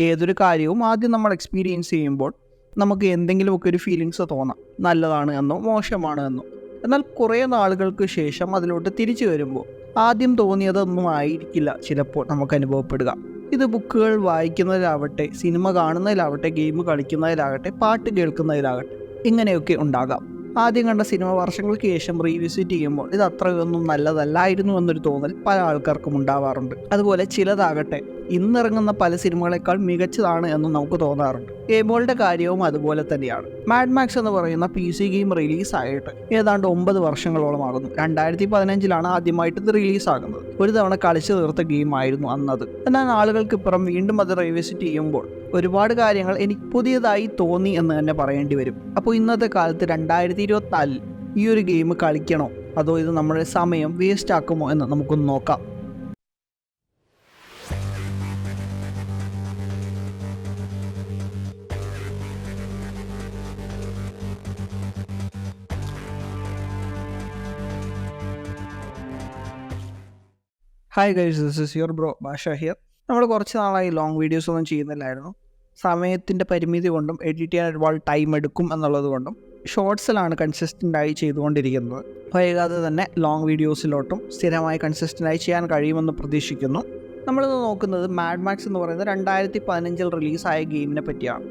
ഏതൊരു കാര്യവും ആദ്യം നമ്മൾ എക്സ്പീരിയൻസ് ചെയ്യുമ്പോൾ നമുക്ക് എന്തെങ്കിലുമൊക്കെ ഒരു ഫീലിങ്സ് തോന്നാം. നല്ലതാണ് എന്നോ മോശമാണ് എന്നോ. എന്നാൽ കുറേ നാളുകൾക്ക് ശേഷം അതിലോട്ട് തിരിച്ചു വരുമ്പോൾ ആദ്യം തോന്നിയതൊന്നും ആയിരിക്കില്ല ചിലപ്പോൾ നമുക്ക് അനുഭവപ്പെടുക. ഇത് ബുക്കുകൾ വായിക്കുന്നതിലാവട്ടെ സിനിമ കാണുന്നതിലാവട്ടെ ഗെയിം കളിക്കുന്നതിലാകട്ടെ പാട്ട് കേൾക്കുന്നതിലാകട്ടെ ഇങ്ങനെയൊക്കെ ഉണ്ടാകാം. ആദ്യം കണ്ട സിനിമ വർഷങ്ങൾക്ക് ശേഷം റീവിസിറ്റ് ചെയ്യുമ്പോൾ ഇത് അത്രയൊന്നും നല്ലതല്ലായിരുന്നു എന്നൊരു തോന്നൽ പല ആൾക്കാർക്കും ഉണ്ടാവാറുണ്ട്. അതുപോലെ ചിലതാകട്ടെ ഇന്നിറങ്ങുന്ന പല സിനിമകളെക്കാൾ മികച്ചതാണ് എന്ന് നമുക്ക് തോന്നാറുണ്ട്. ഗെയിമുകളുടെ കാര്യവും അതുപോലെ തന്നെയാണ്. മാഡ് മാക്സ് എന്ന് പറയുന്ന പി സി ഗെയിം റിലീസായിട്ട് ഏതാണ്ട് ഒമ്പത് വർഷങ്ങളോളം ആകുന്നു. രണ്ടായിരത്തി പതിനഞ്ചിലാണ് ആദ്യമായിട്ട് ഇത് റിലീസാകുന്നത് ഒരു തവണ കളിച്ചു തീർത്ത ഗെയിം ആയിരുന്നു അന്നത്. എന്നാൽ ആളുകൾക്ക് ഇപ്പുറം വീണ്ടും അത് റീവിസിറ്റ് ചെയ്യുമ്പോൾ ഒരുപാട് കാര്യങ്ങൾ എനിക്ക് പുതിയതായി തോന്നി എന്ന് തന്നെ പറയേണ്ടി വരും. അപ്പോൾ ഇന്നത്തെ കാലത്ത് രണ്ടായിരത്തി ഇരുപത്തിനാലിൽ ഈ ഒരു ഗെയിം കളിക്കണോ? അതോ ഇത് നമ്മുടെ സമയം വേസ്റ്റ് ആക്കുമോ എന്ന് നമുക്കൊന്ന് നോക്കാം. Hi guys this is your bro Bhasha here നമ്മൾ കുറച്ച് നാളായി ലോങ് വീഡിയോസ് ഒന്നും ചെയ്യുന്നില്ലായിരുന്നു. സമയത്തിന്റെ പരിമിതി കൊണ്ടും എഡിറ്റ് ചെയ്യാൻ ഒരുപാട് ടൈം എടുക്കും എന്നുള്ളത് കൊണ്ടും ഷോർട്സിലാണ് കൺസിസ്റ്റന്റായി ചെയ്തുകൊണ്ടിരിക്കുന്നത്. വൈകാതെ തന്നെ ലോങ് വീഡിയോസിലോട്ടും സ്ഥിരമായി കൺസിസ്റ്റന്റായി ചെയ്യാൻ കഴിയുമെന്ന് പ്രതീക്ഷിക്കുന്നു. നമ്മളിന്ന് നോക്കുന്നത് മാഡ് മാക്സ് എന്ന് പറയുന്നത് രണ്ടായിരത്തി പതിനഞ്ചിൽ റിലീസായ ഗെയിമിനെ പറ്റിയാണ്.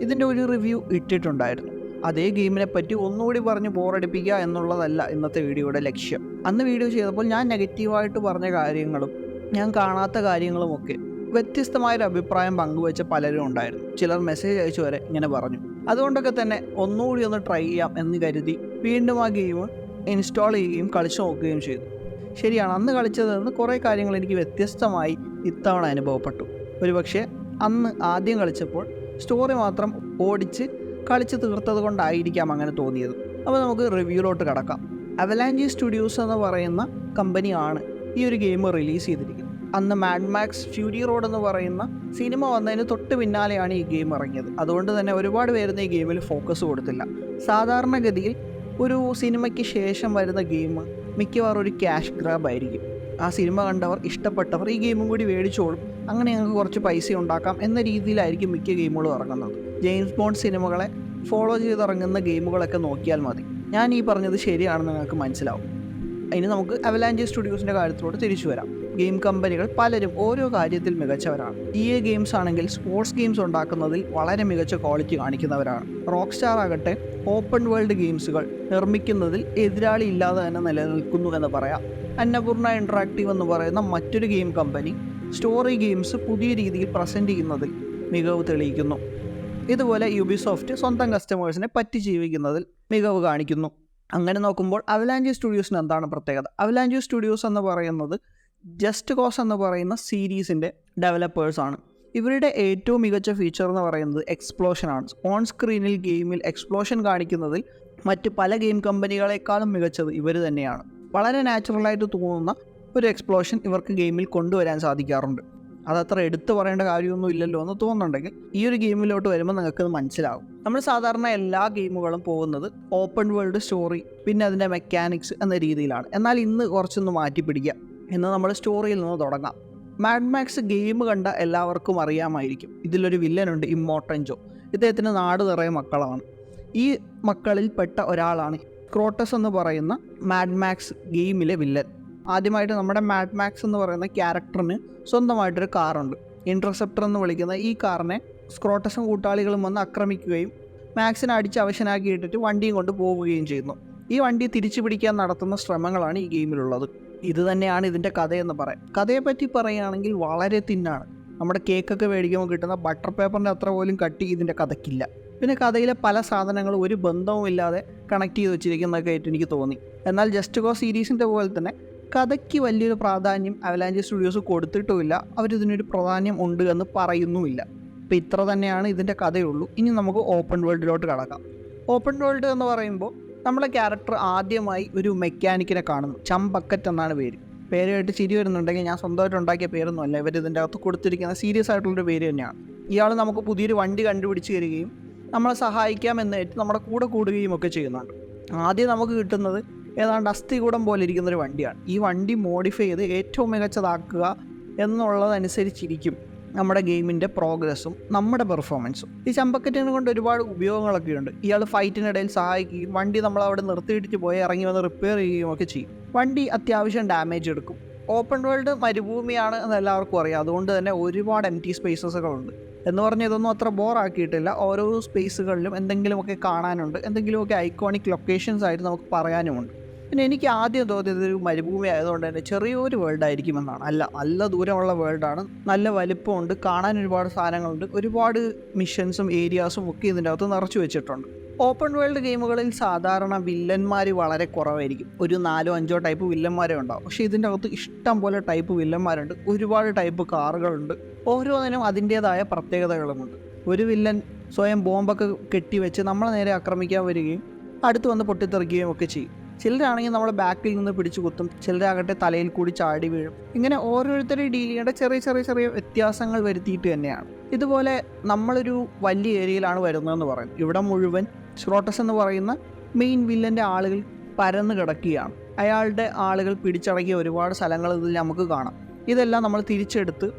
ഇതിന്റെ ഒരു റിവ്യൂ ഇട്ടിട്ടുണ്ടായിരുന്നു. അതേ ഗെയിമിനെ പറ്റി ഒന്നുകൂടി പറഞ്ഞ് ബോറടിപ്പിക്കുക എന്നുള്ളതല്ല ഇന്നത്തെ വീഡിയോയുടെ ലക്ഷ്യം. അന്ന് വീഡിയോ ചെയ്തപ്പോൾ ഞാൻ നെഗറ്റീവായിട്ട് പറഞ്ഞ കാര്യങ്ങളും ഞാൻ കാണാത്ത കാര്യങ്ങളുമൊക്കെ വ്യത്യസ്തമായൊരു അഭിപ്രായം പങ്കുവെച്ച പലരും ഉണ്ടായിരുന്നു. ചിലർ മെസ്സേജ് അയച്ചു വരെ ഇങ്ങനെ പറഞ്ഞു. അതുകൊണ്ടൊക്കെ തന്നെ ഒന്നുകൂടി ഒന്ന് ട്രൈ ചെയ്യാം എന്ന് കരുതി വീണ്ടും ആ ഗെയിം ഇൻസ്റ്റാൾ ചെയ്യുകയും കളിച്ചു നോക്കുകയും ചെയ്തു. ശരിയാണ് അന്ന് കളിച്ചതിൽ നിന്ന് കുറേ കാര്യങ്ങൾ എനിക്ക് വ്യത്യസ്തമായി ഇത്തവണ അനുഭവപ്പെട്ടു. ഒരുപക്ഷെ അന്ന് ആദ്യം കളിച്ചപ്പോൾ സ്റ്റോറി മാത്രം ഓടിച്ച് കളിച്ച് തീർത്തത് കൊണ്ടായിരിക്കാം അങ്ങനെ തോന്നിയത്. അപ്പോൾ നമുക്ക് റിവ്യൂലോട്ട് കിടക്കാം. അവലാൻജി സ്റ്റുഡിയോസ് എന്ന് പറയുന്ന കമ്പനിയാണ് ഈ ഒരു ഗെയിം റിലീസ് ചെയ്തിരിക്കുന്നത്. അന്ന് മാഡ് മാക്സ് ഫ്യൂരി റോഡ് എന്ന് പറയുന്ന സിനിമ വന്നതിന് തൊട്ട് പിന്നാലെയാണ് ഈ ഗെയിം ഇറങ്ങിയത്. അതുകൊണ്ട് തന്നെ ഒരുപാട് പേരുന്ന ഈ ഗെയിമിൽ ഫോക്കസ് കൊടുത്തില്ല. സാധാരണഗതിയിൽ ഒരു സിനിമയ്ക്ക് ശേഷം വരുന്ന ഗെയിം മിക്കവാറും ഒരു ക്യാഷ് ഗ്രാബ് ആയിരിക്കും. ആ സിനിമ കണ്ടവർ ഇഷ്ടപ്പെട്ടവർ ഈ ഗെയിമും കൂടി മേടിച്ചോളും. അങ്ങനെ ഞങ്ങൾക്ക് കുറച്ച് പൈസ ഉണ്ടാക്കാം എന്ന രീതിയിലായിരിക്കും മിക്ക ഗെയിമുകളും ഇറങ്ങുന്നത്. ജെയിംസ് ബോണ്ട് സിനിമകളെ ഫോളോ ചെയ്തിറങ്ങുന്ന ഗെയിമുകളൊക്കെ നോക്കിയാൽ മതി. ഞാൻ ഈ പറഞ്ഞത് ശരിയാണെന്ന് നിങ്ങൾക്ക് മനസ്സിലാവും. ഇനി നമുക്ക് അവലാഞ്ചി സ്റ്റുഡിയോസിന്റെ കാര്യത്തിലോട്ട് തിരിച്ചു വരാം. ഗെയിം കമ്പനികൾ പലരും ഓരോ കാര്യത്തിൽ മികച്ചവരാണ്. ഇ എ ഗെയിംസ് ആണെങ്കിൽ സ്പോർട്സ് ഗെയിംസ് ഉണ്ടാക്കുന്നതിൽ വളരെ മികച്ച ക്വാളിറ്റി കാണിക്കുന്നവരാണ്. റോക്ക് സ്റ്റാർ ആകട്ടെ ഓപ്പൺ വേൾഡ് ഗെയിംസുകൾ നിർമ്മിക്കുന്നതിൽ എതിരാളി ഇല്ലാതെ തന്നെ നിലനിൽക്കുന്നു എന്ന് പറയാം. അന്നപൂർണ ഇൻട്രാക്റ്റീവ് എന്ന് പറയുന്ന മറ്റൊരു ഗെയിം കമ്പനി സ്റ്റോറി ഗെയിംസ് പുതിയ രീതിയിൽ പ്രസന്റ് ചെയ്യുന്നതിൽ മികവ് തെളിയിക്കുന്നു. ഇതുപോലെ യുബിസോഫ്റ്റ് സ്വന്തം കസ്റ്റമേഴ്സിനെ പറ്റി ജീവിക്കുന്നതിൽ മികവ് കാണിക്കുന്നു. അങ്ങനെ നോക്കുമ്പോൾ അവലാഞ്ചി സ്റ്റുഡിയോസിന് എന്താണ് പ്രത്യേകത? അവലാഞ്ചി സ്റ്റുഡിയോസ് എന്ന് പറയുന്നത് ജസ്റ്റ് കോസ് എന്ന് പറയുന്ന സീരീസിന്റെ ഡെവലപ്പേഴ്സാണ് ഇവരുടെ ഏറ്റവും മികച്ച ഫീച്ചർ എന്ന് പറയുന്നത് എക്സ്പ്ലോഷനാണ് ഓൺ സ്ക്രീനിൽ ഗെയിമിൽ എക്സ്പ്ലോഷൻ കാണിക്കുന്നതിൽ മറ്റ് പല ഗെയിം കമ്പനികളെക്കാളും മികച്ചത് ഇവർ തന്നെയാണ്. വളരെ നാച്ചുറലായിട്ട് തോന്നുന്ന ഒരു എക്സ്പ്ലോഷൻ ഇവർക്ക് ഗെയിമിൽ കൊണ്ടുവരാൻ സാധിക്കാറുണ്ട്. അതത്ര എടുത്തു പറയേണ്ട കാര്യമൊന്നും ഇല്ലല്ലോ എന്ന് തോന്നുന്നുണ്ടെങ്കിൽ ഈ ഒരു ഗെയിമിലോട്ട് വരുമ്പോൾ നിങ്ങൾക്ക് മനസ്സിലാവും. നമ്മൾ സാധാരണ എല്ലാ ഗെയിമുകളും പോകുന്നത് ഓപ്പൺ വേൾഡ് സ്റ്റോറി പിന്നെ അതിന്റെ മെക്കാനിക്സ് എന്ന രീതിയിലാണ്. എന്നാൽ ഇന്ന് കുറച്ചൊന്ന് മാറ്റി പിടിക്കുക. എന്ന് നമ്മൾ സ്റ്റോറിയിൽ നിന്ന് തുടങ്ങാം. മാഡ് മാക്സ് ഗെയിം കണ്ട എല്ലാവർക്കും അറിയാമായിരിക്കും. ഇതിലൊരു വില്ലനുണ്ട് ഇമ്മോട്ടൻജോ ഇദ്ദേഹത്തിന് നാട് നിറയെ മക്കളാണ്. ഈ മക്കളിൽ പെട്ട ഒരാളാണ് ക്രോട്ടസ് എന്ന് പറയുന്ന മാഡ് മാക്സ് ഗെയിമിലെ വില്ലൻ. ആദ്യമായിട്ട് നമ്മുടെ മാഡ് മാക്സ് എന്ന് പറയുന്ന ക്യാരക്ടറിന് സ്വന്തമായിട്ടൊരു കാറുണ്ട്. ഇന്റർസെപ്റ്റർ എന്ന് വിളിക്കുന്ന ഈ കാറിനെ സ്ക്രോട്ടസും കൂട്ടാളികളും വന്ന് ആക്രമിക്കുകയും മാക്സിനെ അടിച്ച് അവശനാക്കി ഇട്ടിട്ട് വണ്ടിയും കൊണ്ട് പോവുകയും ചെയ്യുന്നു. ഈ വണ്ടി തിരിച്ചു പിടിക്കാൻ നടത്തുന്ന ശ്രമങ്ങളാണ് ഈ ഗെയിമിലുള്ളത്. ഇത് തന്നെയാണ് ഇതിന്റെ കഥയെന്ന് പറയാം. കഥയെപ്പറ്റി പറയുകയാണെങ്കിൽ വളരെ തിന്നാണ്. നമ്മുടെ കേക്കൊക്കെ മേടിക്കുമ്പോൾ കിട്ടുന്ന ബട്ടർ പേപ്പറിന്റെ അത്ര പോലും കട്ടി ഇതിന്റെ കഥയ്ക്കില്ല. പിന്നെ കഥയിലെ പല സാധനങ്ങളും ഒരു ബന്ധവും ഇല്ലാതെ കണക്ട് ചെയ്ത് വെച്ചിരിക്കുന്നതൊക്കെ ആയിട്ട് എനിക്ക് തോന്നി. എന്നാൽ ജസ്റ്റ് ഗോ സീരീസിന്റെ പോലെ തന്നെ കഥയ്ക്ക് വലിയൊരു പ്രാധാന്യം അവലാഞ്ചി സ്റ്റുഡിയോസ് കൊടുത്തിട്ടുമില്ല. അവരിതിനൊരു പ്രാധാന്യം ഉണ്ട് എന്ന് പറയുന്നുമില്ല. അപ്പോൾ ഇത്ര തന്നെയാണ് ഇതിന്റെ കഥയുള്ളൂ. ഇനി നമുക്ക് ഓപ്പൺ വേൾഡിലോട്ട് കടക്കാം. ഓപ്പൺ വേൾഡ് എന്ന് പറയുമ്പോൾ നമ്മളെ ക്യാരക്ടർ ആദ്യമായി ഒരു മെക്കാനിക്കിനെ കാണുന്നു. ചമ്പക്കറ്റ് എന്നാണ് പേര്. പേര് കേട്ട് ചിരി വരുന്നുണ്ടെങ്കിൽ ഞാൻ സ്വന്തമായിട്ട് ഉണ്ടാക്കിയ പേരൊന്നും അല്ല ഇവർ ഇതിന്റെ അകത്ത് കൊടുത്തിരിക്കുന്ന സീരിയസ് ആയിട്ടുള്ളൊരു പേര് തന്നെയാണ്. ഇയാൾ നമുക്ക് പുതിയൊരു വണ്ടി കണ്ടുപിടിച്ച് തരികയും നമ്മളെ സഹായിക്കാമെന്നേറ്റ് നമ്മുടെ കൂടെ കൂടുകയും ഒക്കെ ചെയ്യുന്നുണ്ട്. ആദ്യം നമുക്ക് കിട്ടുന്നത് ഏതാണ്ട് അസ്ഥികൂടം പോലെ ഇരിക്കുന്നൊരു വണ്ടിയാണ്. ഈ വണ്ടി മോഡിഫൈ ചെയ്ത് ഏറ്റവും മികച്ചതാക്കുക എന്നുള്ളതനുസരിച്ചിരിക്കും നമ്മുടെ ഗെയിമിന്റെ പ്രോഗ്രസ്സും നമ്മുടെ പെർഫോമൻസും ഈ ചമ്പക്കറ്റിനെ കൊണ്ട് ഒരുപാട് ഉപയോഗങ്ങളൊക്കെ ഉണ്ട്. ഇയാൾ ഫൈറ്റിനിടയിൽ സഹായിക്കുകയും വണ്ടി നമ്മൾ അവിടെ പോയി ഇറങ്ങി വന്ന് റിപ്പയർ ചെയ്യുകയും ഒക്കെ ചെയ്യും. വണ്ടി അത്യാവശ്യം ഡാമേജ് എടുക്കും. ഓപ്പൺ വേൾഡ് മരുഭൂമിയാണ് എന്ന് എല്ലാവർക്കും അറിയാം. അതുകൊണ്ട് തന്നെ ഒരുപാട് എം ടി സ്പേസസുകളുണ്ട് എന്ന് പറഞ്ഞ് ഇതൊന്നും അത്ര ബോറാക്കിയിട്ടില്ല ഓരോ സ്പേസുകളിലും എന്തെങ്കിലുമൊക്കെ കാണാനുണ്ട്. എന്തെങ്കിലുമൊക്കെ ഐക്കോണിക് ലൊക്കേഷൻസ് ആയിട്ട് നമുക്ക് പറയാനുമുണ്ട്. പിന്നെ എനിക്ക് ആദ്യം തോന്നിയത് ഒരു മരുഭൂമി ആയതുകൊണ്ട് തന്നെ ചെറിയൊരു വേൾഡ് ആയിരിക്കുമെന്നാണ്. അല്ല നല്ല ദൂരമുള്ള വേൾഡാണ് നല്ല വലിപ്പമുണ്ട്. കാണാൻ ഒരുപാട് സാധനങ്ങളുണ്ട്. ഒരുപാട് മിഷൻസും ഏരിയാസും ഒക്കെ ഇതിന്റെ അകത്ത് നിറച്ചു വെച്ചിട്ടുണ്ട്. ഓപ്പൺ വേൾഡ് ഗെയിമുകളിൽ സാധാരണ വില്ലന്മാർ വളരെ കുറവായിരിക്കും. ഒരു നാലോ അഞ്ചോ ടൈപ്പ് വില്ലന്മാരെ ഉണ്ടാവും. പക്ഷേ ഇതിന്റെ അകത്ത് ഇഷ്ടം പോലെ ടൈപ്പ് വില്ലന്മാരുണ്ട്. ഒരുപാട് ടൈപ്പ് കാറുകളുണ്ട്. ഓരോന്നിനും അതിന്റേതായ പ്രത്യേകതകളുമുണ്ട്. ഒരു വില്ലൻ സ്വയം ബോംബൊക്കെ കെട്ടിവെച്ച് നമ്മളെ നേരെ ആക്രമിക്കാൻ വരികയും അടുത്ത് വന്ന് പൊട്ടിത്തെറിക്കുകയും ഒക്കെ ചെയ്യും. ചിലരാണെങ്കിൽ നമ്മളെ ബാക്കിൽ നിന്ന് പിടിച്ചു കുത്തും ചിലരാകട്ടെ തലയിൽ കൂടി ചാടി വീഴും. ഇങ്ങനെ ഓരോരുത്തരെ ഡീൽ ചെയ്യേണ്ട ചെറിയ ചെറിയ ചെറിയ വ്യത്യാസങ്ങൾ വരുത്തിയിട്ട് തന്നെയാണ്. ഇതുപോലെ നമ്മളൊരു വലിയ ഏരിയയിലാണ് വരുന്നതെന്ന് പറയും ഇവിടെ മുഴുവൻ ഷ്രോട്ടസ് എന്ന് പറയുന്ന മെയിൻ വില്ലന്റെ ആളുകൾ പരന്ന് കിടക്കുകയാണ്. അയാളുടെ ആളുകൾ പിടിച്ചടക്കിയ ഒരുപാട് സ്ഥലങ്ങൾ ഇതിൽ നമുക്ക് കാണാം. ഇതെല്ലാം നമ്മൾ തിരിച്ചെടുത്ത്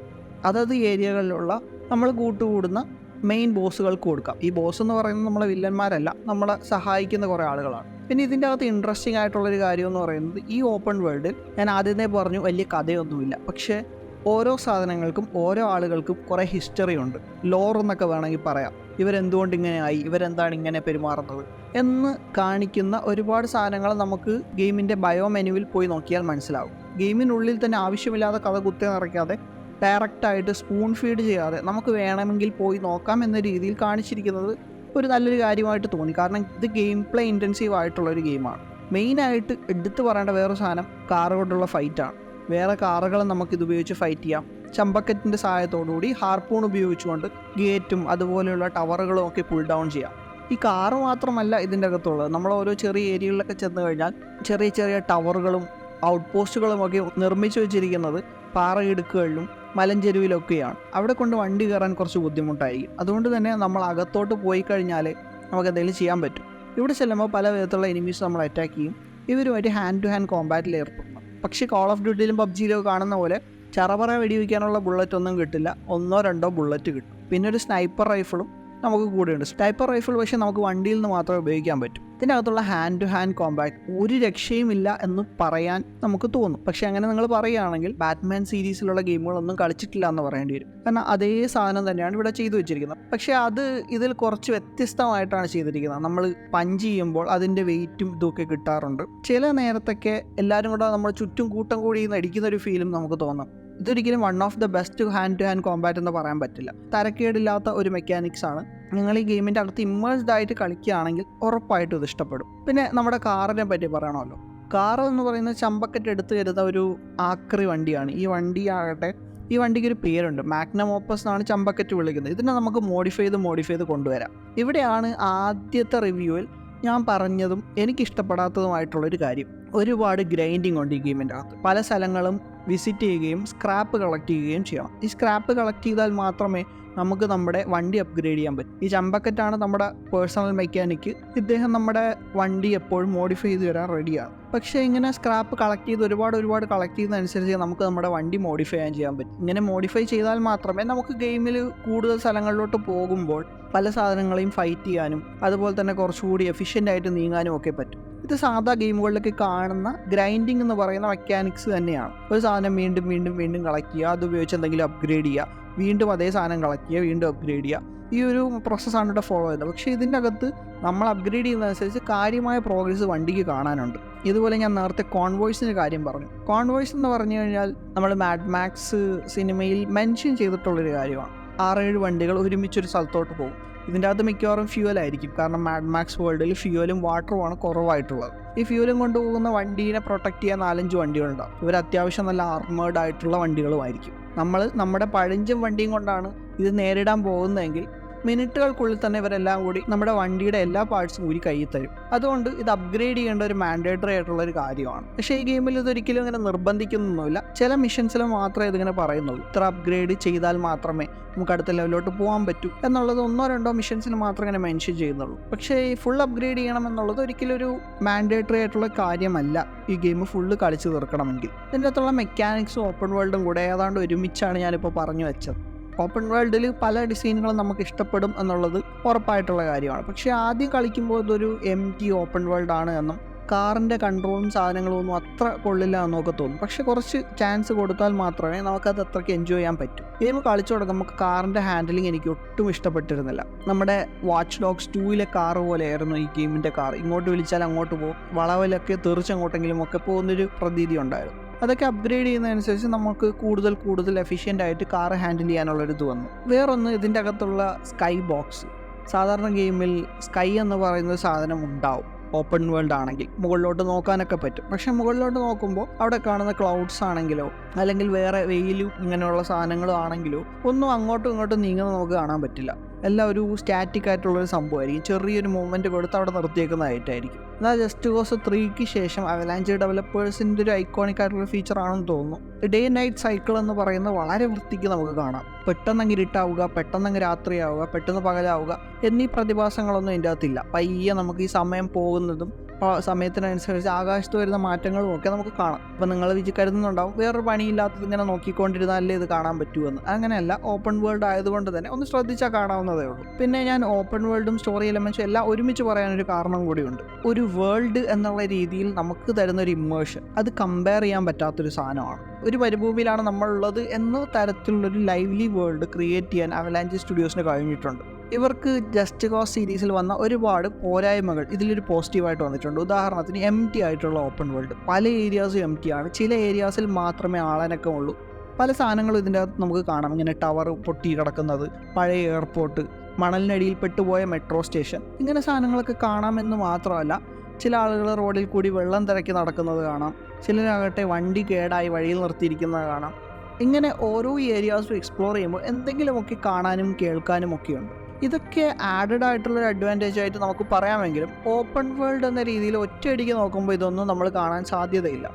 അതത് ഏരിയകളിലുള്ള നമ്മൾ കൂട്ടുകൂടുന്ന മെയിൻ ബോസുകൾക്ക് കൊടുക്കാം. ഈ ബോസ് എന്ന് പറയുന്നത് നമ്മളെ വില്ലന്മാരല്ല നമ്മളെ സഹായിക്കുന്ന കുറേ ആളുകളാണ്. പിന്നെ ഇതിന്റെ അകത്ത് ഇൻട്രസ്റ്റിംഗ് ആയിട്ടുള്ളൊരു കാര്യം എന്ന് പറയുന്നത് ഈ ഓപ്പൺ വേൾഡിൽ ഞാൻ ആദ്യമേ പറഞ്ഞു വലിയ കഥയൊന്നുമില്ല. പക്ഷേ ഓരോ സാധനങ്ങൾക്കും ഓരോ ആളുകൾക്കും കുറേ ഹിസ്റ്ററി ഉണ്ട്. ലോർ എന്നൊക്കെ വേണമെങ്കിൽ പറയാം. ഇവരെന്തുകൊണ്ട് ഇങ്ങനെ ആയി? ഇവരെന്താണ് ഇങ്ങനെ പെരുമാറുന്നത്? എന്ന് കാണിക്കുന്ന ഒരുപാട് സാധനങ്ങൾ നമുക്ക് ഗെയിമിന്റെ ബയോ മെനുവിൽ പോയി നോക്കിയാൽ മനസ്സിലാവും. ഗെയിമിനുള്ളിൽ തന്നെ ആവശ്യമില്ലാതെ കഥ കുത്തി നിറയ്ക്കാതെ ഡയറക്റ്റായിട്ട് സ്പൂൺ ഫീഡ് ചെയ്യാതെ നമുക്ക് വേണമെങ്കിൽ പോയി നോക്കാം എന്ന രീതിയിൽ കാണിച്ചിരിക്കുന്നത് ഒരു നല്ലൊരു കാര്യമായിട്ട് തോന്നി. കാരണം ഇത് ഗെയിം പ്ലേ ഇന്റൻസീവ് ആയിട്ടുള്ള ഒരു ഗെയിമാണ് മെയിനായിട്ട് എടുത്തു പറയേണ്ട വേറൊരു സാധനം കാറുകൊണ്ടുള്ള ഫൈറ്റാണ് വേറെ കാറുകളും നമുക്ക് ഇത് ഉപയോഗിച്ച് ഫൈറ്റ് ചെയ്യാം. ചമ്പക്കറ്റിന്റെ സഹായത്തോടുകൂടി ഹാർപ്പൂൺ ഉപയോഗിച്ചുകൊണ്ട് ഗേറ്റും അതുപോലെയുള്ള ടവറുകളും ഒക്കെ പുൾ ഡൗൺ ചെയ്യാം. ഈ കാറ് മാത്രമല്ല ഇതിന്റെ അകത്തുള്ളത്. നമ്മൾ ഓരോ ചെറിയ ഏരിയകളിലൊക്കെ ചെന്ന് കഴിഞ്ഞാൽ ചെറിയ ചെറിയ ടവറുകളും ഔട്ട് പോസ്റ്റുകളും ഒക്കെ നിർമ്മിച്ചു വെച്ചിരിക്കുന്നത് പാറയിടുക്കുകളിലും മലഞ്ചെരുവിലൊക്കെയാണ്. അവിടെ കൊണ്ട് വണ്ടി കയറാൻ കുറച്ച് ബുദ്ധിമുട്ടായിരിക്കും. അതുകൊണ്ട് തന്നെ നമ്മൾ അകത്തോട്ട് പോയി കഴിഞ്ഞാൽ നമുക്ക് എന്തെങ്കിലും ചെയ്യാൻ പറ്റും. ഇവിടെ ചെല്ലുമ്പോൾ പല വിധത്തിലുള്ള എനിമീസ് നമ്മൾ അറ്റാക്ക് ചെയ്യും. ഇവരുമായിട്ട് ഹാൻഡ് ടു ഹാൻഡ് കോമ്പാറ്റിൽ ഏർപ്പെടണം പക്ഷേ കോൾ ഓഫ് ഡ്യൂട്ടിയിലും പബ്ജിയിലും കാണുന്ന പോലെ ചറപറ വെടിവെക്കാനുള്ള ബുള്ളറ്റ് ഒന്നും കിട്ടില്ല. ഒന്നോ രണ്ടോ ബുള്ളറ്റ് കിട്ടും. പിന്നെ ഒരു സ്നൈപ്പർ റൈഫിളും നമുക്ക് കൂടെയുണ്ട് സ്നൈപ്പർ റൈഫിൾ പക്ഷേ നമുക്ക് വണ്ടിയിൽ നിന്ന് മാത്രമേ ഉപയോഗിക്കാൻ പറ്റും. ഇതിനകത്തുള്ള ഹാൻഡ് ടു ഹാൻഡ് കോമ്പാക്ട് ഒരു രക്ഷയുമില്ല എന്ന് പറയാൻ നമുക്ക് തോന്നും. പക്ഷേ അങ്ങനെ നിങ്ങൾ പറയുകയാണെങ്കിൽ ബാറ്റ്മാൻ സീരീസിലുള്ള ഗെയിമുകളൊന്നും കളിച്ചിട്ടില്ല എന്ന് പറയേണ്ടി വരും. കാരണം അതേ സാധനം തന്നെയാണ് ഇവിടെ ചെയ്തു വെച്ചിരിക്കുന്നത്. പക്ഷേ അത് ഇതിൽ കുറച്ച് വ്യത്യസ്തമായിട്ടാണ് ചെയ്തിരിക്കുന്നത്. നമ്മൾ പഞ്ച് ചെയ്യുമ്പോൾ അതിന്റെ വെയിറ്റും ഇതൊക്കെ കിട്ടാറുണ്ട്. ചില നേരത്തൊക്കെ എല്ലാവരും കൂടെ നമ്മൾ ചുറ്റും കൂട്ടം കൂടി നടിക്കുന്ന ഒരു ഫീലും നമുക്ക് തോന്നാം. ഇതൊരിക്കലും one of the best hand to hand combat എന്ന് പറയാൻ പറ്റില്ല. തരക്കേടില്ലാത്ത ഒരു മെക്കാനിക്സ് ആണ്. നിങ്ങൾ ഈ ഗെയിമിന്റെ അകത്ത് ഇമ്മേഴ്സ്ഡ് ആയിട്ട് കളിക്കുകയാണെങ്കിൽ ഉറപ്പായിട്ടും ഇത് ഇഷ്ടപ്പെടും. പിന്നെ നമ്മുടെ കാറിനെ പറ്റി പറയണമല്ലോ. കാർ എന്ന് പറയുന്നത് ചമ്പക്കറ്റ് എടുത്ത് കരുത ഒരു ആക്രി വണ്ടിയാണ്. ഈ വണ്ടി ആകട്ടെ ഈ വണ്ടിക്ക് ഒരു പേരുണ്ട്. മാഗ്നം ഓപ്പസ് എന്നാണ് ചമ്പക്കറ്റ് വിളിക്കുന്നത്. ഇതിനെ നമുക്ക് മോഡിഫൈ ചെയ്ത് മോഡിഫൈ ചെയ്ത് കൊണ്ടുവരാം. ഇവിടെയാണ് ആദ്യത്തെ റിവ്യൂവിൽ ഞാൻ പറഞ്ഞതും എനിക്കിഷ്ടപ്പെടാത്തതുമായിട്ടുള്ളൊരു കാര്യം. ഒരുപാട് ഗ്രൈൻഡിങ് ഉണ്ട് ഈ ഗെയിമിന്റെ അകത്ത് പല സ്ഥലങ്ങളും വിസിറ്റ് ചെയ്യുകയും സ്ക്രാപ്പ് കളക്ട് ചെയ്യുകയും ചെയ്യണം ഈ സ്ക്രാപ്പ് കളക്ട് ചെയ്താൽ മാത്രമേ നമുക്ക് നമ്മുടെ വണ്ടി അപ്ഗ്രേഡ് ചെയ്യാൻ പറ്റും. ഈ ചമ്പക്കറ്റാണ് നമ്മുടെ പേഴ്സണൽ മെക്കാനിക്ക് ഇദ്ദേഹം നമ്മുടെ വണ്ടി എപ്പോഴും മോഡിഫൈ ചെയ്ത് തരാൻ റെഡിയാണ് പക്ഷേ ഇങ്ങനെ സ്ക്രാപ്പ് കളക്ട് ചെയ്ത് ഒരുപാട് ഒരുപാട് കളക്ട് ചെയ്യുന്നതനുസരിച്ച് നമുക്ക് നമ്മുടെ വണ്ടി മോഡിഫൈ ചെയ്യാൻ ചെയ്യാൻ പറ്റും. ഇങ്ങനെ മോഡിഫൈ ചെയ്താൽ മാത്രമേ നമുക്ക് ഗെയിമിൽ കൂടുതൽ സ്ഥലങ്ങളിലോട്ട് പോകുമ്പോൾ പല സാധനങ്ങളെയും ഫൈറ്റ് ചെയ്യാനും അതുപോലെ തന്നെ കുറച്ചുകൂടി എഫിഷ്യന്റ് ആയിട്ട് നീങ്ങാനും ഒക്കെ പറ്റും. ഇത് സാധാ ഗെയിമുകളിലൊക്കെ കാണുന്ന ഗ്രൈൻഡിങ് എന്ന് പറയുന്ന മെക്കാനിക്സ് തന്നെയാണ്. ഒരു സാധനം വീണ്ടും വീണ്ടും വീണ്ടും കളക്ട് ചെയ്യുക അത് ഉപയോഗിച്ച് എന്തെങ്കിലും അപ്ഗ്രേഡ് ചെയ്യുക വീണ്ടും അതേ സാധനം കളക്ട് ചെയ്യുക വീണ്ടും അപ്ഗ്രേഡ് ചെയ്യുക. ഈ ഒരു പ്രോസസ്സാണ് ഇവിടെ ഫോളോ ചെയ്യുന്നത്. പക്ഷേ ഇതിന്റെ അകത്ത് നമ്മൾ അപ്ഗ്രേഡ് ചെയ്യുന്നതനുസരിച്ച് കാര്യമായ പ്രോഗ്രസ് വണ്ടിക്ക് കാണാനുണ്ട്. ഇതുപോലെ ഞാൻ നേരത്തെ കോൺവോയ്സിന്റെ കാര്യം പറഞ്ഞു. കോൺവോയ്സ് എന്ന് പറഞ്ഞു കഴിഞ്ഞാൽ നമ്മൾ മാഡ് മാക്സ് സിനിമയിൽ മെൻഷൻ ചെയ്തിട്ടുള്ളൊരു കാര്യമാണ്. ആറേഴ് വണ്ടികൾ ഒരുമിച്ചൊരു സ്ഥലത്തോട്ട് പോകും. ഇതിന്റെ അകത്ത് മിക്കവാറും ഫ്യൂവൽ ആയിരിക്കും. കാരണം മാഡ് മാക്സ് വേൾഡിൽ ഫ്യൂവലും വാട്ടറുമാണ് കുറവായിട്ടുള്ളത്. ഈ ഫ്യൂവലും കൊണ്ടുപോകുന്ന വണ്ടീനെ പ്രൊട്ടക്ട് ചെയ്യാൻ നാലഞ്ച് വണ്ടികളുണ്ടാവും. ഇവർ അത്യാവശ്യം നല്ല ആർമേഡ് ആയിട്ടുള്ള വണ്ടികളുമായിരിക്കും. നമ്മൾ നമ്മുടെ പഴഞ്ചും വണ്ടിയും കൊണ്ടാണ് ഇത് നേരിടാൻ പോകുന്നതെങ്കിൽ മിനിറ്റുകൾക്കുള്ളിൽ തന്നെ ഇവരെല്ലാം കൂടി നമ്മുടെ വണ്ടിയുടെ എല്ലാ പാർട്സും കൂടി കയ്യിൽ തരും. അതുകൊണ്ട് ഇത് അപ്ഗ്രേഡ് ചെയ്യേണ്ട ഒരു മാൻഡേറ്ററി ആയിട്ടുള്ള ഒരു കാര്യമാണ്. പക്ഷേ ഈ ഗെയിമിൽ ഇതൊരിക്കലും ഇങ്ങനെ നിർബന്ധിക്കുന്നൊന്നുമില്ല. ചില മിഷൻസിൽ മാത്രമേ ഇതിങ്ങനെ പറയുന്നുള്ളൂ. ഇത്ര അപ്ഗ്രേഡ് ചെയ്താൽ മാത്രമേ നമുക്ക് അടുത്ത ലെവലിലോട്ട് പോകാൻ പറ്റൂ എന്നുള്ളത് ഒന്നോ രണ്ടോ മിഷൻസിന് മാത്രമേ ഇങ്ങനെ മെൻഷൻ ചെയ്യുന്നുള്ളൂ. പക്ഷേ ഈ ഫുൾ അപ്ഗ്രേഡ് ചെയ്യണം എന്നുള്ളത് ഒരിക്കലും ഒരു മാൻഡേറ്ററി ആയിട്ടുള്ള കാര്യമല്ല. ഈ ഗെയിം ഫുള്ള് കളിച്ച് തീർക്കണമെങ്കിൽ. ഇതിന്റെ അകത്തുള്ള മെക്കാനിക്സും ഓപ്പൺ വേൾഡും കൂടെ ഏതാണ്ട് ഒരുമിച്ചാണ് ഞാനിപ്പോൾ പറഞ്ഞു വെച്ചത്. ഓപ്പൺ വേൾഡിൽ പല ഡിസൈനുകളും നമുക്ക് ഇഷ്ടപ്പെടും എന്നുള്ളത് ഉറപ്പായിട്ടുള്ള കാര്യമാണ്. പക്ഷേ ആദ്യം കളിക്കുമ്പോൾ ഇതൊരു എം ടി ഓപ്പൺ വേൾഡ് ആണ് എന്നും കാറിന്റെ കൺട്രോളും സാധനങ്ങളും ഒന്നും അത്ര കൊള്ളില്ല എന്നൊക്കെ തോന്നും. പക്ഷെ കുറച്ച് ചാൻസ് കൊടുത്താൽ മാത്രമേ നമുക്കത് അത്രയ്ക്ക് എൻജോയ് ചെയ്യാൻ പറ്റൂ. ഗെയിം കളിച്ചു തുടങ്ങും. നമുക്ക് കാറിന്റെ ഹാൻഡിലിംഗ് എനിക്ക് ഒട്ടും ഇഷ്ടപ്പെട്ടിരുന്നില്ല. നമ്മുടെ വാച്ച് ഡോഗ്സ് ടൂയിലെ കാർ പോലെയായിരുന്നു ഈ ഗെയിമിന്റെ കാർ ഇങ്ങോട്ട് വിളിച്ചാൽ അങ്ങോട്ട് പോകും. വളവിലൊക്കെ തെറിച്ചങ്ങോട്ടെങ്കിലും ഒക്കെ പോകുന്നൊരു പ്രതീതി ഉണ്ടായിരുന്നു. അതൊക്കെ അപ്ഗ്രേഡ് ചെയ്യുന്നതനുസരിച്ച് നമുക്ക് കൂടുതൽ കൂടുതൽ എഫിഷ്യന്റ് ആയിട്ട് കാർ ഹാൻഡിൽ ചെയ്യാനുള്ളൊരു ഇത് വന്നു. വേറൊന്ന് ഇതിന്റെ അകത്തുള്ള സ്കൈ ബോക്സ് സാധാരണ ഗെയിമിൽ സ്കൈ എന്ന് പറയുന്ന സാധനം ഉണ്ടാവും. ഓപ്പൺ വേൾഡ് ആണെങ്കിൽ മുകളിലോട്ട് നോക്കാനൊക്കെ പറ്റും. പക്ഷെ മുകളിലോട്ട് നോക്കുമ്പോൾ അവിടെ കാണുന്ന ക്ലൗഡ്സ് ആണെങ്കിലോ അല്ലെങ്കിൽ വേറെ വെയിലും ഇങ്ങനെയുള്ള സാധനങ്ങളും ആണെങ്കിലോ ഒന്നും അങ്ങോട്ടും ഇങ്ങോട്ടും നീങ്ങുന്നത് നമുക്ക് കാണാൻ പറ്റില്ല. എല്ലാം ഒരു സ്റ്റാറ്റിക് ആയിട്ടുള്ളൊരു സംഭവമായിരിക്കും. ചെറിയൊരു മൂവ്മെന്റ് കൊടുത്ത് അവിടെ നിർത്തിയേക്കുന്നതായിട്ടായിരിക്കും എന്നാൽ ജസ്റ്റ് കോസ് ത്രീക്ക് ശേഷം അവലാഞ്ച് ഡെവലപ്പേഴ്സിന്റെ ഒരു ഐക്കോണിക് ആയിട്ടുള്ള ഫീച്ചർ ആണെന്ന് തോന്നുന്നു. ഡേ നൈറ്റ് സൈക്കിൾ എന്ന് പറയുന്നത് വളരെ വൃത്തിക്ക് നമുക്ക് കാണാം. പെട്ടെന്നങ്ങ് ഇരുട്ടാവുക പെട്ടെന്നങ്ങ് രാത്രിയാവുക പെട്ടെന്ന് പകലാവുക എന്നീ പ്രതിഭാസങ്ങളൊന്നും ഇതിന്റെ അകത്തില്ല. പയ്യെ നമുക്ക് ഈ സമയം പോകുന്നതും സമയത്തിനനുസരിച്ച് ആകാശത്ത് വരുന്ന മാറ്റങ്ങളും ഒക്കെ നമുക്ക് കാണാം. അപ്പം നിങ്ങൾ വിജി കരുതുന്നുണ്ടാവും. വേറൊരു പണിയില്ലാത്തത് ഇങ്ങനെ നോക്കിക്കൊണ്ടിരുന്നാലേ ഇത് കാണാൻ പറ്റുമെന്ന് അങ്ങനെയല്ല ഓപ്പൺ വേൾഡ് ആയതുകൊണ്ട് തന്നെ ഒന്ന് ശ്രദ്ധിച്ചാൽ കാണാവുന്നതേ ഉള്ളൂ. പിന്നെ ഞാൻ ഓപ്പൺ വേൾഡും സ്റ്റോറി എലമെൻസും എല്ലാം ഒരുമിച്ച് പറയാനൊരു കാരണം കൂടിയുണ്ട്. ഒരു വേൾഡ് എന്നുള്ള രീതിയിൽ നമുക്ക് തരുന്ന ഒരു ഇമ്മേഷൻ അത് കമ്പയർ ചെയ്യാൻ പറ്റാത്തൊരു സാധനമാണ്. ഒരു മരുഭൂമിയിലാണ് നമ്മളുള്ളത് എന്ന തരത്തിലുള്ളൊരു ലൈവ്ലി വേൾഡ് ക്രിയേറ്റ് ചെയ്യാൻ അവലാഞ്ചി സ്റ്റുഡിയോസിന് കഴിഞ്ഞിട്ടുണ്ട്. ഇവർക്ക് ജസ്റ്റ് കോസ് സീരീസിൽ വന്ന ഒരുപാട് പോരായ്മകൾ ഇതിലൊരു പോസിറ്റീവായിട്ട് വന്നിട്ടുണ്ട്. ഉദാഹരണത്തിന് എം ടി ആയിട്ടുള്ള ഓപ്പൺ വേൾഡ് പല ഏരിയാസും എം ടി ആണ്. ചില ഏരിയാസിൽ മാത്രമേ ആളനക്കമുള്ളൂ പല സാധനങ്ങളും ഇതിന്റെ അകത്ത് നമുക്ക് കാണാം. ഇങ്ങനെ ടവർ പൊട്ടി കിടക്കുന്നത് പഴയ എയർപോർട്ട് മണലിനടിയിൽ പെട്ടുപോയ മെട്രോ സ്റ്റേഷൻ ഇങ്ങനെ സാധനങ്ങളൊക്കെ കാണാമെന്ന് മാത്രമല്ല ചില ആളുകൾ റോഡിൽ കൂടി വെള്ളം തിരക്കി നടക്കുന്നത് കാണാം. ചിലരാകട്ടെ വണ്ടി കേടായി വഴിയിൽ നിർത്തിയിരിക്കുന്നത് കാണാം. ഇങ്ങനെ ഓരോ ഏരിയാസും എക്സ്പ്ലോർ ചെയ്യുമ്പോൾ എന്തെങ്കിലുമൊക്കെ കാണാനും കേൾക്കാനും ഒക്കെയുണ്ട്. ഇതൊക്കെ ആഡഡ് ആയിട്ടുള്ള ഒരു അഡ്വാന്റേജ് ആയിട്ട് നമുക്ക് പറയാമെങ്കിലും ഓപ്പൺ വേൾഡ് എന്ന രീതിയിൽ ഒറ്റയടിക്ക് നോക്കുമ്പോൾ ഇതൊന്നും നമ്മൾ കാണാൻ സാധ്യതയില്ല.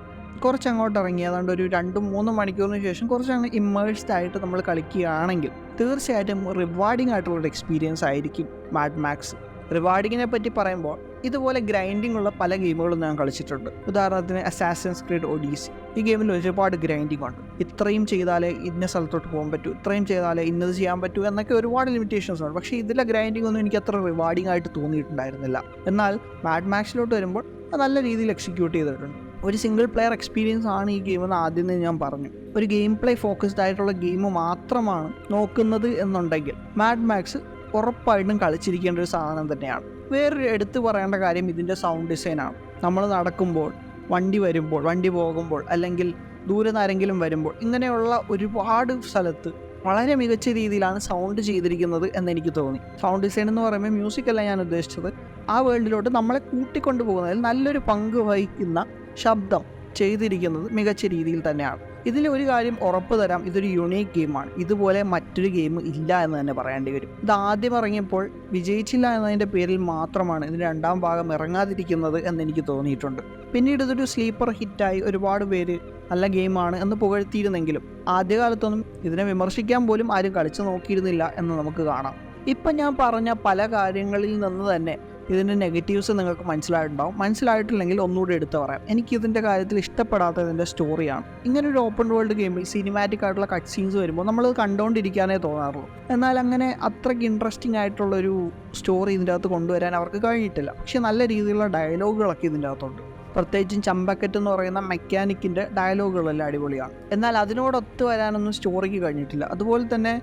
കുറച്ച് അങ്ങോട്ട് ഇറങ്ങി ഏതാണ്ട് ഒരു രണ്ടും മൂന്നും മണിക്കൂറിന് ശേഷം കുറച്ച് അങ്ങ് ഇമ്മേഴ്സ്ഡ് ആയിട്ട് നമ്മൾ കളിക്കുകയാണെങ്കിൽ തീർച്ചയായിട്ടും റിവാർഡിംഗ് ആയിട്ടുള്ളൊരു എക്സ്പീരിയൻസ് ആയിരിക്കും മാഡ് മാക്സ് റിവാർഡിങ്ങിനെ പറ്റി പറയുമ്പോൾ ഇതുപോലെ ഗ്രൈൻഡിംഗ് ഉള്ള പല ഗെയിമുകളും ഞാൻ കളിച്ചിട്ടുണ്ട്. ഉദാഹരണത്തിന് അസാസൻസ് ക്രീഡ് ഒഡീസി ഈ ഗെയിമിൽ ഒരുപാട് ഗ്രൈൻഡിംഗ് ഉണ്ട്. ഇത്രയും ചെയ്താലേ ഇന്ന സ്ഥലത്തോട്ട് പോകാൻ പറ്റൂ ഇത്രയും ചെയ്താലേ ഇന്നത് ചെയ്യാൻ പറ്റൂ എന്നൊക്കെ ഒരുപാട് ലിമിറ്റേഷൻസ് ഉണ്ട്. പക്ഷേ ഇതിലെ ഗ്രൈൻഡിംഗ് ഒന്നും എനിക്ക് അത്ര റിവാർഡിംഗ് ആയിട്ട് തോന്നിയിട്ടുണ്ടായിരുന്നില്ല. എന്നാൽ മാഡ് മാക്സിലോട്ട് വരുമ്പോൾ അത് നല്ല രീതിയിൽ എക്സിക്യൂട്ട് ചെയ്തിട്ടുണ്ട്. ഒരു സിംഗിൾ പ്ലെയർ എക്സ്പീരിയൻസ് ആണ് ഈ ഗെയിം എന്ന് ആദ്യം തന്നെ ഞാൻ പറഞ്ഞു. ഒരു ഗെയിം പ്ലേ ഫോക്കസ്ഡ് ആയിട്ടുള്ള ഗെയിം മാത്രമാണ് നോക്കുന്നത് എന്നുണ്ടെങ്കിൽ മാഡ് മാക്സ് ഉറപ്പായിട്ടും കളിച്ചിരിക്കേണ്ട ഒരു സാധനം തന്നെയാണ്. വേറൊരു എടുത്തു പറയേണ്ട കാര്യം ഇതിന്റെ സൗണ്ട് ഡിസൈനാണ് നമ്മൾ നടക്കുമ്പോൾ വണ്ടി വരുമ്പോൾ വണ്ടി പോകുമ്പോൾ അല്ലെങ്കിൽ ദൂരെ നിന്നാരെങ്കിലും വരുമ്പോൾ ഇങ്ങനെയുള്ള ഒരുപാട് സ്ഥലത്ത് വളരെ മികച്ച രീതിയിലാണ് സൗണ്ട് ചെയ്തിരിക്കുന്നത് എന്ന് എനിക്ക് തോന്നി. സൗണ്ട് ഡിസൈൻ എന്ന് പറയുമ്പോൾ മ്യൂസിക് അല്ല ഞാൻ ഉദ്ദേശിച്ചത്. ആ വേൾഡിലോട്ട് നമ്മളെ കൂട്ടിക്കൊണ്ടു പോകുന്നതിൽ നല്ലൊരു പങ്ക് വഹിക്കുന്ന ശബ്ദം ചെയ്തിരിക്കുന്നത് മികച്ച രീതിയിൽ തന്നെയാണ്. ഇതിൽ ഒരു കാര്യം ഉറപ്പ് തരാം ഇതൊരു യുണീക്ക് ഗെയിമാണ് ഇതുപോലെ മറ്റൊരു ഗെയിം ഇല്ല എന്ന് തന്നെ പറയേണ്ടി വരും. ഇത് ആദ്യം ഇറങ്ങിയപ്പോൾ വിജയിച്ചില്ല എന്നതിന്റെ പേരിൽ മാത്രമാണ് ഇതിന് രണ്ടാം ഭാഗം ഇറങ്ങാതിരിക്കുന്നത് എന്ന് എനിക്ക് തോന്നിയിട്ടുണ്ട്. പിന്നീട് ഇതൊരു സ്ലീപ്പർ ഹിറ്റായി ഒരുപാട് പേര് നല്ല ഗെയിമാണ് എന്ന് പുകഴ്ത്തിയിരുന്നെങ്കിലും ആദ്യകാലത്തൊന്നും ഇതിനെ വിമർശിക്കാൻ പോലും ആരും കളിച്ചു നോക്കിയിരുന്നില്ല എന്ന് നമുക്ക് കാണാം. ഇപ്പം ഞാൻ പറഞ്ഞ പല കാര്യങ്ങളിൽ നിന്ന് തന്നെ ഇതിന്റെ നെഗറ്റീവ്സ് നിങ്ങൾക്ക് മനസ്സിലായിട്ടുണ്ടാവും. മനസ്സിലായിട്ടില്ലെങ്കിൽ ഒന്നുകൂടി എടുത്തു പറയാം. എനിക്ക് ഇതിന്റെ കാര്യത്തിൽ ഇഷ്ടപ്പെടാത്ത ഇതിന്റെ സ്റ്റോറിയാണ് ഇങ്ങനെ ഒരു ഓപ്പൺ വേൾഡ് ഗെയിമിൽ സിനിമാറ്റിക് ആയിട്ടുള്ള കട്ട് സീൻസ് വരുമ്പോൾ നമ്മൾ കണ്ടുകൊണ്ടിരിക്കാനേ തോന്നാറുള്ളൂ. എന്നാൽ അങ്ങനെ അത്രയ്ക്ക് ഇൻട്രസ്റ്റിംഗ് ആയിട്ടുള്ളൊരു സ്റ്റോറി ഇതിന്റെ അകത്ത് കൊണ്ടുവരാൻ അവർക്ക് കഴിഞ്ഞിട്ടില്ല പക്ഷേ നല്ല രീതിയിലുള്ള ഡയലോഗുകളൊക്കെ ഇതിന്റെ അകത്തുണ്ട്. പ്രത്യേകിച്ചും ചമ്പക്കറ്റ് എന്ന് പറയുന്ന മെക്കാനിക്കിന്റെ ഡയലോഗുകളെല്ലാം അടിപൊളിയാണ്. എന്നാൽ അതിനോടൊത്ത് വരാനൊന്നും സ്റ്റോറിക്ക് കഴിഞ്ഞിട്ടില്ല. അതുപോലെ തന്നെ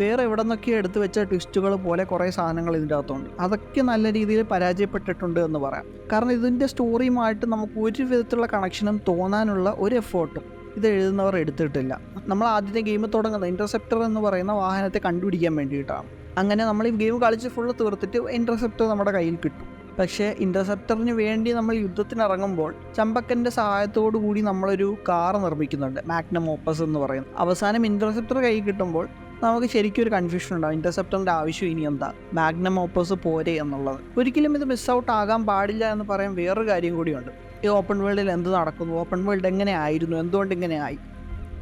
വേറെ എവിടെ നിന്നൊക്കെ എടുത്തു വെച്ച ട്വിസ്റ്റുകൾ പോലെ കുറേ സാധനങ്ങൾ ഇതിന്റെ അകത്തുണ്ട്. അതൊക്കെ നല്ല രീതിയിൽ പരാജയപ്പെട്ടിട്ടുണ്ട് എന്ന് പറയാം. കാരണം ഇതിന്റെ സ്റ്റോറിയുമായിട്ട് നമുക്ക് ഒരു വിധത്തിലുള്ള കണക്ഷനും തോന്നാനുള്ള ഒരു എഫേർട്ടും ഇത് എഴുതുന്നവർ എടുത്തിട്ടില്ല. നമ്മൾ ആദ്യത്തെ ഗെയിം തുടങ്ങുന്നത് ഇന്റർസെപ്റ്റർ എന്ന് പറയുന്ന വാഹനത്തെ കണ്ടുപിടിക്കാൻ വേണ്ടിയിട്ടാണ് അങ്ങനെ നമ്മൾ ഈ ഗെയിം കളിച്ച് ഫുള്ള് തീർത്തിട്ട് ഇന്റർസെപ്റ്റർ നമ്മുടെ കയ്യിൽ കിട്ടും. പക്ഷേ ഇന്റർസെപ്റ്ററിന് വേണ്ടി നമ്മൾ യുദ്ധത്തിനിറങ്ങുമ്പോൾ ചമ്പക്കന്റെ സഹായത്തോടു കൂടി നമ്മളൊരു കാർ നിർമ്മിക്കുന്നുണ്ട്. മാഗ്നം ഓപ്പസ് എന്ന് പറയുന്നത് അവസാനം ഇന്റർസെപ്റ്റർ കൈ കിട്ടുമ്പോൾ നമുക്ക് ശരിക്കും ഒരു കൺഫ്യൂഷൻ ഉണ്ടാവും. ഇന്റർസെപ്റ്ററിന്റെ ആവശ്യം ഇനി എന്താ? മാഗ്നം ഓപ്പസ് പോരെ എന്നുള്ളത്. ഒരിക്കലും ഇത് മിസ് ഔട്ട് ആകാൻ പാടില്ല എന്ന് പറയാൻ വേറൊരു കാര്യം കൂടിയുണ്ട്. ഈ ഓപ്പൺ വേൾഡിൽ എന്ത് നടക്കുന്നു? ഓപ്പൺ വേൾഡ് എങ്ങനെ ആയിരുന്നു? എന്തുകൊണ്ട് ഇങ്ങനെ ആയി?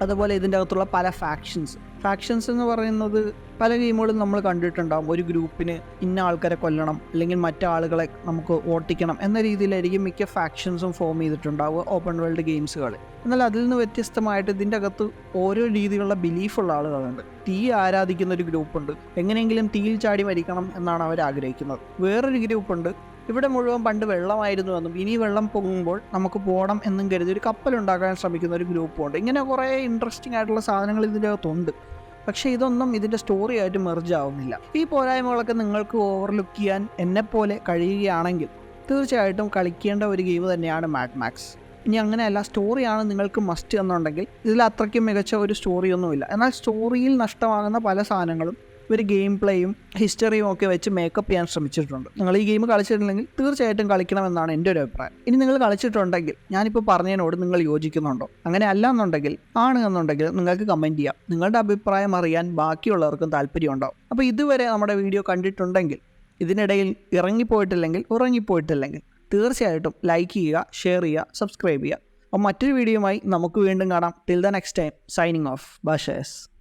അതുപോലെ ഇതിന്റെ അകത്തുള്ള പല ഫാക്ഷൻസ് ഫാക്ഷൻസ് എന്ന് പറയുന്നത് പല ഗെയിമുകളും നമ്മൾ കണ്ടിട്ടുണ്ടാകും ഒരു ഗ്രൂപ്പിന് ഇന്ന ആൾക്കാരെ കൊല്ലണം അല്ലെങ്കിൽ മറ്റാളുകളെ നമുക്ക് ഓട്ടിക്കണം എന്ന രീതിയിലായിരിക്കും മിക്ക ഫാക്ഷൻസും ഫോം ചെയ്തിട്ടുണ്ടാവുക ഓപ്പൺ വേൾഡ് ഗെയിംസുകൾ എന്നാൽ അതിൽ നിന്ന് വ്യത്യസ്തമായിട്ട് ഇതിന്റെ അകത്ത് ഓരോ രീതിയിലുള്ള ബിലീഫുള്ള ആളുകളുണ്ട്. തീ ആരാധിക്കുന്ന ഒരു ഗ്രൂപ്പുണ്ട് എങ്ങനെയെങ്കിലും തീയിൽ ചാടി മരിക്കണം എന്നാണ് അവർ ആഗ്രഹിക്കുന്നത്. വേറൊരു ഗ്രൂപ്പുണ്ട് ഇവിടെ മുഴുവൻ പണ്ട് വെള്ളമായിരുന്നു എന്നും ഇനി വെള്ളം പൊങ്ങുമ്പോൾ നമുക്ക് പോകണം എന്നും കരുതി ഒരു കപ്പൽ ഉണ്ടാക്കാൻ ശ്രമിക്കുന്ന ഒരു ഗ്രൂപ്പുണ്ട് ഇങ്ങനെ കുറേ ഇൻട്രസ്റ്റിംഗ് ആയിട്ടുള്ള സാധനങ്ങൾ ഇതിന്റെ അകത്തുണ്ട്. പക്ഷേ ഇതൊന്നും ഇതിന്റെ സ്റ്റോറിയായിട്ട് മെർജ് ആവുന്നില്ല. ഈ പോരായ്മകളൊക്കെ നിങ്ങൾക്ക് ഓവർലുക്ക് ചെയ്യാൻ എന്നെപ്പോലെ കഴിയുകയാണെങ്കിൽ തീർച്ചയായിട്ടും കളിക്കേണ്ട ഒരു ഗെയിം തന്നെയാണ് മാഡ് മാക്സ് ഇനി അങ്ങനെയല്ല സ്റ്റോറിയാണ് നിങ്ങൾക്ക് മസ്റ്റ് എന്നുണ്ടെങ്കിൽ ഇതിൽ അത്രയ്ക്കും മികച്ച ഒരു സ്റ്റോറിയൊന്നുമില്ല എന്നാൽ സ്റ്റോറിയിൽ നഷ്ടമാകുന്ന പല സാധനങ്ങളും ഒരു ഗെയിം പ്ലേയും ഹിസ്റ്ററിയും ഒക്കെ വെച്ച് മേക്കപ്പ് ചെയ്യാൻ ശ്രമിച്ചിട്ടുണ്ട്. നിങ്ങൾ ഈ ഗെയിം കളിച്ചിട്ടുണ്ടെങ്കിൽ തീർച്ചയായിട്ടും കളിക്കണമെന്നാണ് എന്റെ ഒരു അഭിപ്രായം. ഇനി നിങ്ങൾ കളിച്ചിട്ടുണ്ടെങ്കിൽ ഞാനിപ്പോൾ പറഞ്ഞതിനോട് നിങ്ങൾ യോജിക്കുന്നുണ്ടോ? അങ്ങനെ അല്ല എന്നുണ്ടെങ്കിൽ ആണ് എന്നുണ്ടെങ്കിൽ നിങ്ങൾക്ക് കമന്റ് ചെയ്യാം. നിങ്ങളുടെ അഭിപ്രായം അറിയാൻ ബാക്കിയുള്ളവർക്കും താല്പര്യമുണ്ടാവും അപ്പോൾ ഇതുവരെ നമ്മുടെ വീഡിയോ കണ്ടിട്ടുണ്ടെങ്കിൽ ഇതിനിടയിൽ ഇറങ്ങിപ്പോയിട്ടില്ലെങ്കിൽ ഉറങ്ങിപ്പോയിട്ടില്ലെങ്കിൽ തീർച്ചയായിട്ടും ലൈക്ക് ചെയ്യുക ഷെയർ ചെയ്യുക സബ്സ്ക്രൈബ് ചെയ്യുക. അപ്പോൾ മറ്റൊരു വീഡിയോയുമായി നമുക്ക് വീണ്ടും കാണാം. Till the next time signing off ബാഷേസ്